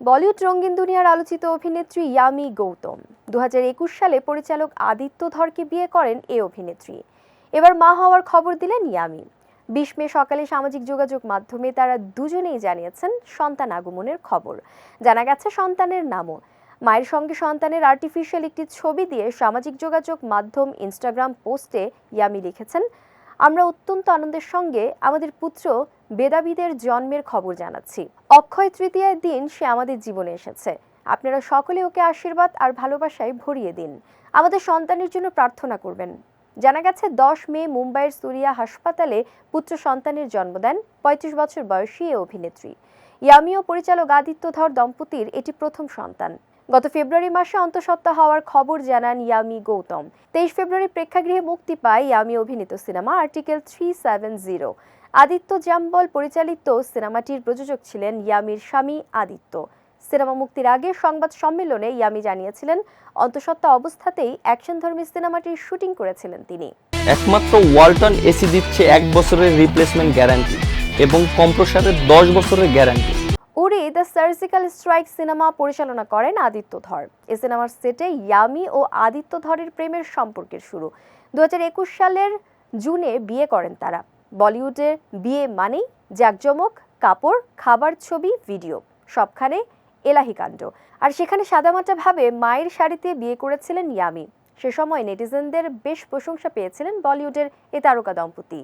বলিউড রঙিন দুনিয়ার আলোচিত অভিনেত্রী ইয়ামি গৌতম। দু হাজার একুশ সালে পরিচালক আদিত্য ধরকে বিয়ে করেন এ অভিনেত্রী। এবার মা হওয়ার খবর দিলেন ইয়ামি। বিশ মে সকালে সামাজিক যোগাযোগ মাধ্যমে তারা দুজনেই জানিয়েছেন সন্তান আগমনের খবর। জানা গেছে সন্তানের নামও। মায়ের সঙ্গে সন্তানের আর্টিফিশিয়াল একটি ছবি দিয়ে সামাজিক যোগাযোগ মাধ্যম ইনস্টাগ্রাম পোস্টে ইয়ামি লিখেছেন, আমরা অত্যন্ত আনন্দের সঙ্গে আমাদের পুত্র বেদাবিদের জন্মের খবর জানাচ্ছি। অক্ষয় তৃতীয়ার দিন সে আমাদের জীবনে এসেছে। আপনারা সকলে ওকে আশীর্বাদ আর ভালোবাসায় ভরিয়ে দিন। আমাদের সন্তানের জন্য প্রার্থনা করবেন। জানা গেছে, দশ মে মুম্বাইয়ের সুরিয়া হাসপাতালে পুত্র সন্তানের জন্ম দেন। পঁয়ত্রিশ বছর বয়সী এ অভিনেত্রী। ইয়ামি ও পরিচালক আদিত্য ধর দম্পতির এটি প্রথম সন্তান। গত ফেব্রুয়ারি মাসে অন্তঃসত্ত্বা হওয়ার খবর জানান ইয়ামি গৌতম। তেইশ ফেব্রুয়ারি প্রেক্ষাগৃহে মুক্তি পায় ইয়ামি অভিনীত cinema article three seven zero. Aditya Jambhale পরিচালিত সিনেমাটির প্রযোজক ছিলেন ইয়ামির স্বামী আদিত্য। সিনেমা মুক্তির আগে সংবাদ সম্মেলনে ইয়ামি জানিয়েছিলেন অন্তঃসত্ত্বা অবস্থাতেই অ্যাকশনধর্মী সিনেমাটির শুটিং করেছিলেন তিনি। একমাত্র ওয়ালটন এসি দিচ্ছে এক বছরের রিপ্লেসমেন্ট গ্যারান্টি এবং কম্প্রসারের দশ বছরের guarantee. Uri the surgical strike cinema পরিচালনা করেন আদিত্য ধর। এ সিনেমার সেটে ইয়ামি ও আদিত্য ধরের প্রেমের সম্পর্কের শুরু। দু হাজার একুশ সালের জুনে বিয়ে করেন তারা। বলিউডের বিয়ে মানেই জাকজমক, কাপড়, খাবার ছবি, ভিডিও, সবখানে এলাহি কাণ্ড। আর সেখানে সাদামাটাভাবে মায়ের শাড়িতে বিয়ে করেছিলেন ইয়ামি। সে সময় নেটিজেনদের বেশ প্রশংসা পেয়েছিলেন বলিউডের এ তারকা দম্পতি।